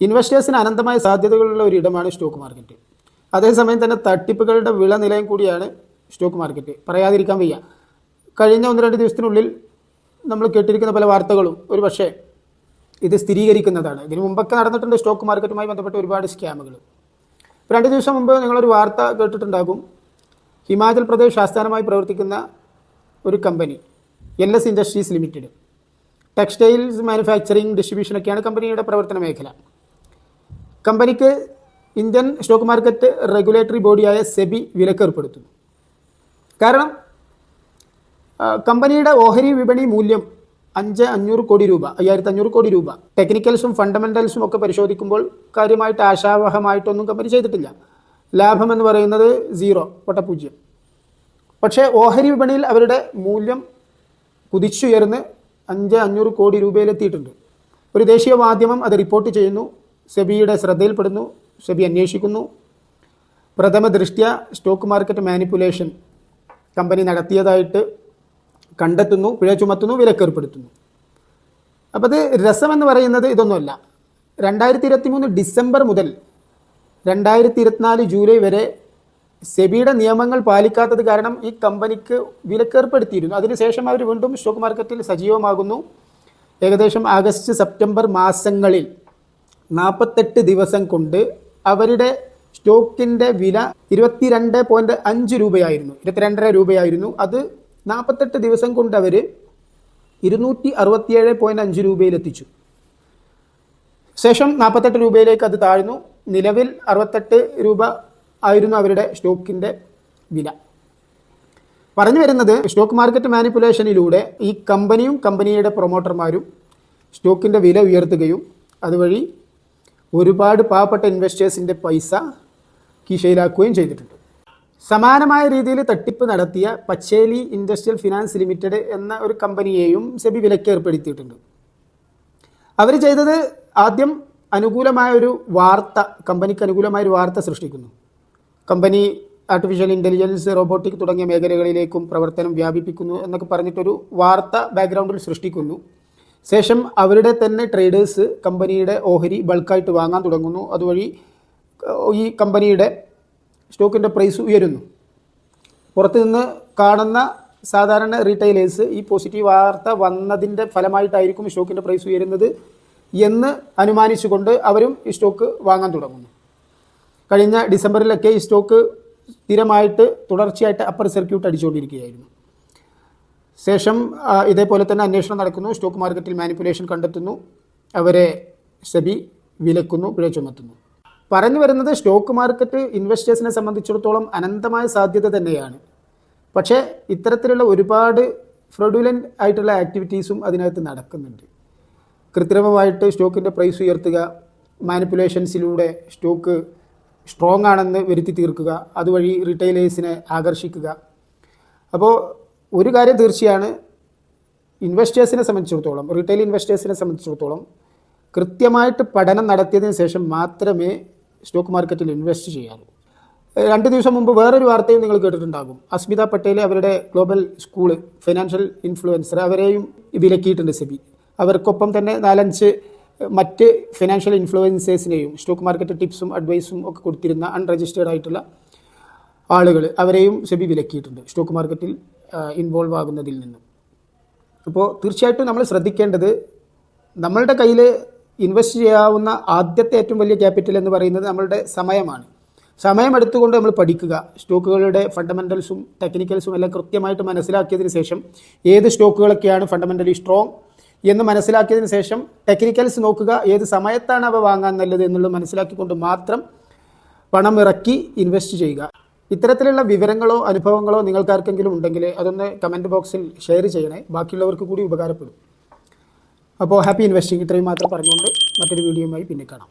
ഇൻവെസ്റ്റേഴ്സിന് അനന്തമായ സാധ്യതകളുള്ള ഒരു ഇടമാണ് സ്റ്റോക്ക് മാർക്കറ്റ്. അതേസമയം തന്നെ തട്ടിപ്പുകളുടെ വിള നിലയം കൂടിയാണ് സ്റ്റോക്ക് മാർക്കറ്റ്. പറയാതിരിക്കാൻ വയ്യ. കഴിഞ്ഞ ഒന്ന് രണ്ട് ദിവസത്തിനുള്ളിൽ നമ്മൾ കേട്ടിരിക്കുന്ന പല വാർത്തകളും ഒരു പക്ഷേ ഇത് സ്ഥിരീകരിക്കുന്നതാണ്. ഇതിനു മുമ്പൊക്കെ നടന്നിട്ടുണ്ട് സ്റ്റോക്ക് മാർക്കറ്റുമായി ബന്ധപ്പെട്ട ഒരുപാട് സ്കാമുകൾ. രണ്ട് ദിവസം മുമ്പ് നിങ്ങളൊരു വാർത്ത കേട്ടിട്ടുണ്ടാകും. ഹിമാചൽ പ്രദേശ് ആസ്ഥാനമായി പ്രവർത്തിക്കുന്ന ഒരു company L S industries limited. Textiles manufacturing ഡിസ്ട്രിബ്യൂഷനൊക്കെയാണ് കമ്പനിയുടെ പ്രവർത്തന മേഖല. കമ്പനിക്ക് ഇന്ത്യൻ സ്റ്റോക്ക് മാർക്കറ്റ് റെഗുലേറ്ററി ബോഡിയായ സെബി വിലക്കേർപ്പെടുത്തുന്നു. കാരണം കമ്പനിയുടെ ഓഹരി വിപണി മൂല്യം അഞ്ച് അഞ്ഞൂറ് കോടി രൂപ അയ്യായിരത്തി അഞ്ഞൂറ് കോടി രൂപ. ടെക്നിക്കൽസും ഫണ്ടമെന്റൽസും ഒക്കെ പരിശോധിക്കുമ്പോൾ കാര്യമായിട്ട് ആശാവഹമായിട്ടൊന്നും കമ്പനി ചെയ്തിട്ടില്ല. ലാഭം എന്ന് പറയുന്നത് സീറോ വട്ടപൂജ്യം പക്ഷേ ഓഹരി വിപണിയിൽ അവരുടെ മൂല്യം കുതിച്ചുയർന്ന് അഞ്ച് അഞ്ഞൂറ് കോടി രൂപയിലെത്തിയിട്ടുണ്ട്. ഒരു ദേശീയ മാധ്യമം അത് റിപ്പോർട്ട് ചെയ്യുന്നു. സെബിയുടെ ശ്രദ്ധയിൽപ്പെടുന്നു സെബി അന്വേഷിക്കുന്നു. പ്രഥമ ദൃഷ്ട്യ സ്റ്റോക്ക് മാർക്കറ്റ് മാനിപ്പുലേഷൻ കമ്പനി നടത്തിയതായിട്ട് കണ്ടെത്തുന്നു പിഴ ചുമത്തുന്നു വിലക്കേർപ്പെടുത്തുന്നു. അപ്പോൾ അത് രസമെന്ന് പറയുന്നത് ഇതൊന്നുമല്ല. രണ്ടായിരത്തി ഇരുപത്തി മൂന്ന് ഡിസംബർ മുതൽ രണ്ടായിരത്തി ഇരുപത്തിനാല് ജൂലൈ വരെ സെബിയുടെ നിയമങ്ങൾ പാലിക്കാത്തത് കാരണം ഈ കമ്പനിക്ക് വിലക്കേർപ്പെടുത്തിയിരുന്നു. അതിനുശേഷം അവർ വീണ്ടും സ്റ്റോക്ക് മാർക്കറ്റിൽ സജീവമാകുന്നു. ഏകദേശം ആഗസ്റ്റ് സെപ്റ്റംബർ മാസങ്ങളിൽ നാൽപ്പത്തെട്ട് ദിവസം കൊണ്ട് അവരുടെ സ്റ്റോക്കിന്റെ വില ഇരുപത്തിരണ്ട് പോയിന്റ് അഞ്ച് രൂപയായിരുന്നു. ഇരുപത്തിരണ്ടര രൂപയായിരുന്നു. അത് നാൽപ്പത്തെട്ട് ദിവസം കൊണ്ട് അവർ ഇരുന്നൂറ്റി അറുപത്തിയേഴ് പോയിന്റ് അഞ്ച് രൂപയിലെത്തിച്ചു ശേഷം നാൽപ്പത്തെട്ട് രൂപയിലേക്ക് അത് താഴ്ന്നു. നിലവിൽ അറുപത്തെട്ട് രൂപ ആയിരുന്നു അവരുടെ സ്റ്റോക്കിന്റെ വില. പറഞ്ഞു വരുന്നത് സ്റ്റോക്ക് മാർക്കറ്റ് മാനിപ്പുലേഷനിലൂടെ ഈ കമ്പനിയും കമ്പനിയുടെ പ്രൊമോട്ടർമാരും സ്റ്റോക്കിന്റെ വില ഉയർത്തുകയും അതുവഴി ഒരുപാട് പാവപ്പെട്ട ഇൻവെസ്റ്റേഴ്സിന്റെ പൈസ കീശയിലാക്കുകയും ചെയ്തിട്ടുണ്ട്. സമാനമായ രീതിയിൽ തട്ടിപ്പ് നടത്തിയ പച്ചേലി ഇൻഡസ്ട്രിയൽ ഫിനാൻസ് ലിമിറ്റഡ് എന്ന ഒരു കമ്പനിയെയും സെബി വിലക്ക് ഏർപ്പെടുത്തിയിട്ടുണ്ട്. അവർ ചെയ്തത് ആദ്യം അനുകൂലമായ ഒരു വാർത്ത കമ്പനിക്ക് അനുകൂലമായ ഒരു വാർത്ത സൃഷ്ടിക്കുന്നു. കമ്പനി ആർട്ടിഫിഷ്യൽ ഇന്റലിജൻസ് റോബോട്ടിക് തുടങ്ങിയ മേഖലകളിലേക്കും പ്രവർത്തനം വ്യാപിപ്പിക്കുന്നു എന്നൊക്കെ പറഞ്ഞിട്ടൊരു വാർത്ത ബാക്ക്ഗ്രൗണ്ടിൽ സൃഷ്ടിക്കുന്നു. ശേഷം അവരുടെ തന്നെ ട്രേഡേഴ്സ് കമ്പനിയുടെ ഓഹരി ബൾക്കായിട്ട് വാങ്ങാൻ തുടങ്ങുന്നു. അതുവഴി ഈ കമ്പനിയുടെ സ്റ്റോക്കിന്റെ പ്രൈസ് ഉയരുന്നു. പുറത്തുനിന്ന് കാണുന്ന സാധാരണ റീറ്റെയിലേഴ്സ് ഈ പോസിറ്റീവ് വാർത്ത വന്നതിന്റെ ഫലമായിട്ടായിരിക്കും സ്റ്റോക്കിന്റെ പ്രൈസ് ഉയരുന്നത് എന്ന് അനുമാനിച്ചുകൊണ്ട് അവരും ഈ സ്റ്റോക്ക് വാങ്ങാൻ തുടങ്ങുന്നു. കഴിഞ്ഞ ഡിസംബറിലൊക്കെ ഈ സ്റ്റോക്ക് സ്ഥിരമായിട്ട് തുടർച്ചയായിട്ട് അപ്പർ സർക്യൂട്ട് അടിച്ചുകൊണ്ടിരിക്കുകയായിരുന്നു. ശേഷം ഇതേപോലെ തന്നെ അന്വേഷണം നടക്കുന്നു. സ്റ്റോക്ക് മാർക്കറ്റിൽ മാനിപ്പുലേഷൻ കണ്ടെത്തുന്നു. അവരെ സെബി വിലക്കുന്നു പിഴ ചുമത്തുന്നു. പറഞ്ഞു വരുന്നത് സ്റ്റോക്ക് മാർക്കറ്റ് ഇൻവെസ്റ്റേഴ്സിനെ സംബന്ധിച്ചിടത്തോളം അനന്തമായ സാധ്യത തന്നെയാണ്. പക്ഷേ ഇത്തരത്തിലുള്ള ഒരുപാട് ഫ്രോഡുലന്റ് ആയിട്ടുള്ള ആക്ടിവിറ്റീസും അതിനകത്ത് നടക്കുന്നുണ്ട്. കൃത്രിമമായിട്ട് സ്റ്റോക്കിന്റെ പ്രൈസ് ഉയർത്തുക മാനിപ്പുലേഷൻസിലൂടെ സ്റ്റോക്ക് സ്ട്രോങ് ആണെന്ന് വരുത്തി തീർക്കുക അതുവഴി റീറ്റെയിലേഴ്സിനെ ആകർഷിക്കുക. അപ്പോൾ ഒരു കാര്യം തീർച്ചയാണ്. ഇൻവെസ്റ്റേഴ്സിനെ സംബന്ധിച്ചിടത്തോളം റീറ്റെയിൽ ഇൻവെസ്റ്റേഴ്സിനെ സംബന്ധിച്ചിടത്തോളം കൃത്യമായിട്ട് പഠനം നടത്തിയതിന് ശേഷം മാത്രമേ സ്റ്റോക്ക് മാർക്കറ്റിൽ ഇൻവെസ്റ്റ് ചെയ്യാറുള്ളൂ രണ്ട് ദിവസം മുമ്പ് വേറൊരു വാർത്തയും നിങ്ങൾ കേട്ടിട്ടുണ്ടാകും. അസ്മിത പട്ടേൽ അവരുടെ ഗ്ലോബൽ സ്കൂൾ ഫിനാൻഷ്യൽ ഇൻഫ്ലുവൻസർ അവരെയും വിലക്കിയിട്ടുണ്ട് സെബി. അവർക്കൊപ്പം തന്നെ നാലഞ്ച് മറ്റ് ഫിനാൻഷ്യൽ ഇൻഫ്ലുവൻസേഴ്സിനെയും സ്റ്റോക്ക് മാർക്കറ്റ് ടിപ്സും അഡ്വൈസും ഒക്കെ കൊടുത്തിരുന്ന അൺരജിസ്റ്റേർഡ് ആയിട്ടുള്ള ആളുകൾ അവരെയും സെബി വിലക്കിയിട്ടുണ്ട്. സ്റ്റോക്ക് മാർക്കറ്റിൽ ഇൻവോൾവ് ആകുന്നതിൽ നിന്നും. അപ്പോൾ തീർച്ചയായിട്ടും നമ്മൾ ശ്രദ്ധിക്കേണ്ടത് നമ്മളുടെ കയ്യിൽ ഇൻവെസ്റ്റ് ചെയ്യാവുന്ന ആദ്യത്തെ ഏറ്റവും വലിയ ക്യാപിറ്റൽ എന്ന് പറയുന്നത് നമ്മളുടെ സമയമാണ്. സമയം എടുത്തുകൊണ്ട് നമ്മൾ പഠിക്കുക. സ്റ്റോക്കുകളുടെ ഫണ്ടമെന്റൽസും ടെക്നിക്കൽസും എല്ലാം കൃത്യമായിട്ട് മനസ്സിലാക്കിയതിന് ശേഷം ഏത് സ്റ്റോക്കുകളൊക്കെയാണ് ഫണ്ടമെന്റലി സ്ട്രോങ് എന്ന് മനസ്സിലാക്കിയതിന് ശേഷം ടെക്നിക്കൽസ് നോക്കുക. ഏത് സമയത്താണ് അവ വാങ്ങാൻ നല്ലത് എന്നുള്ളത് മനസ്സിലാക്കിക്കൊണ്ട് മാത്രം പണം ഇറക്കി ഇൻവെസ്റ്റ് ചെയ്യുക. ഇത്തരത്തിലുള്ള വിവരങ്ങളോ അനുഭവങ്ങളോ നിങ്ങൾക്കാർക്കെങ്കിലും ഉണ്ടെങ്കിൽ അതൊന്ന് കമന്റ് ബോക്സിൽ ഷെയർ ചെയ്യണേ. ബാക്കിയുള്ളവർക്ക് കൂടി ഉപകാരപ്പെടും. അപ്പോൾ ഹാപ്പി ഇൻവെസ്റ്റിംഗ് ഇത്രയും മാത്രം പറഞ്ഞുകൊണ്ട് മറ്റൊരു വീഡിയോയുമായി പിന്നെ കാണാം.